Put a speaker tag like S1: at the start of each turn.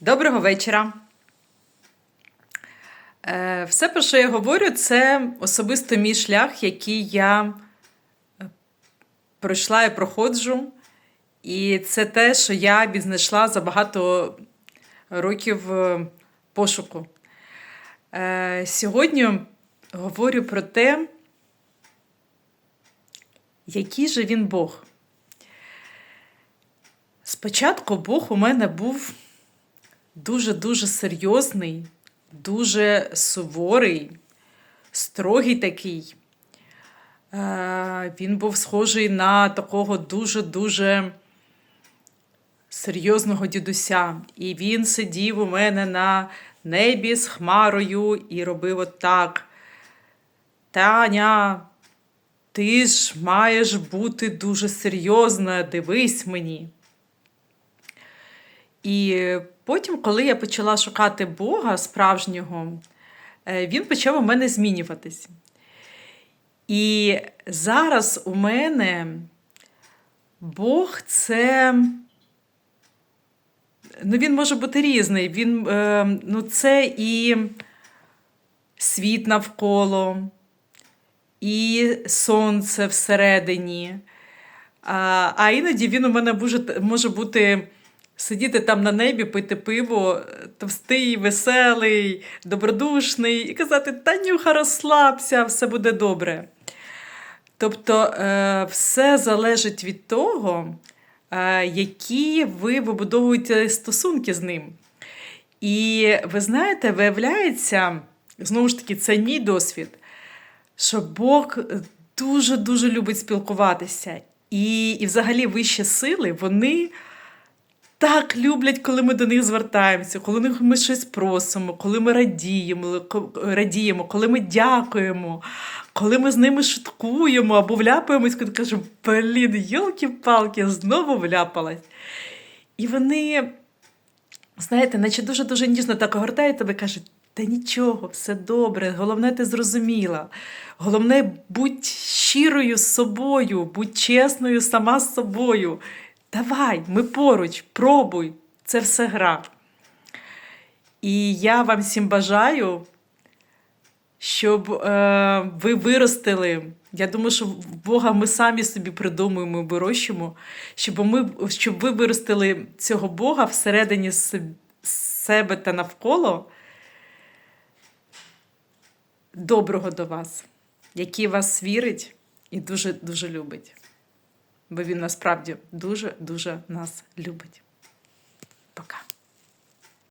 S1: Доброго вечора. Е, Все, про що я говорю, це особисто мій шлях, який я е, пройшла і проходжу. І це те, що я відзнайшла за багато років е, пошуку. Сьогодні говорю про те, який же він Бог. Спочатку Бог у мене був дуже-дуже серйозний, дуже суворий, строгий такий. Е, Він був схожий на такого дуже-дуже серйозного дідуся. І він сидів у мене на небі з хмарою і робив отак. Таня, ти ж маєш бути дуже серйозна, дивись мені. І потім, коли я почала шукати Бога справжнього, е, він почав у мене змінюватись. І зараз у мене Бог це. Ну, він може бути різний. Він, е, ну, це і світ навколо, і сонце всередині. А, іноді він у мене може бути сидіти там на небі, пити пиво, товстий, веселий, добродушний, і казати: Танюха, розслабся, все буде добре. Тобто е, все залежить від того, е, які ви вибудовуєте стосунки з ним. І ви знаєте, виявляється, знову ж таки, це мій досвід, що Бог дуже-дуже любить спілкуватися. І, і взагалі вищі сили, вони так люблять, коли ми до них звертаємося, коли ми щось просимо, коли ми радіємо, радіємо, коли ми дякуємо, коли ми з ними шуткуємо або вляпаємось, коли кажемо, блін, йолки-палки, знову вляпалась. І вони, знаєте, наче дуже-дуже ніжно так огортають тебе і кажуть, та нічого, все добре, головне, ти зрозуміла. Головне, будь щирою з собою, будь чесною сама з собою. Давай, ми поруч, пробуй, це все гра. І я вам всім бажаю, щоб е, ви виростили. Я думаю, що Бога ми самі собі придумуємо і вирощуємо, щоб, ми, щоб ви виростили цього Бога всередині себе та навколо доброго до вас, який вас вірить і дуже-дуже любить бо він насправді дуже-дуже нас любить. Пока.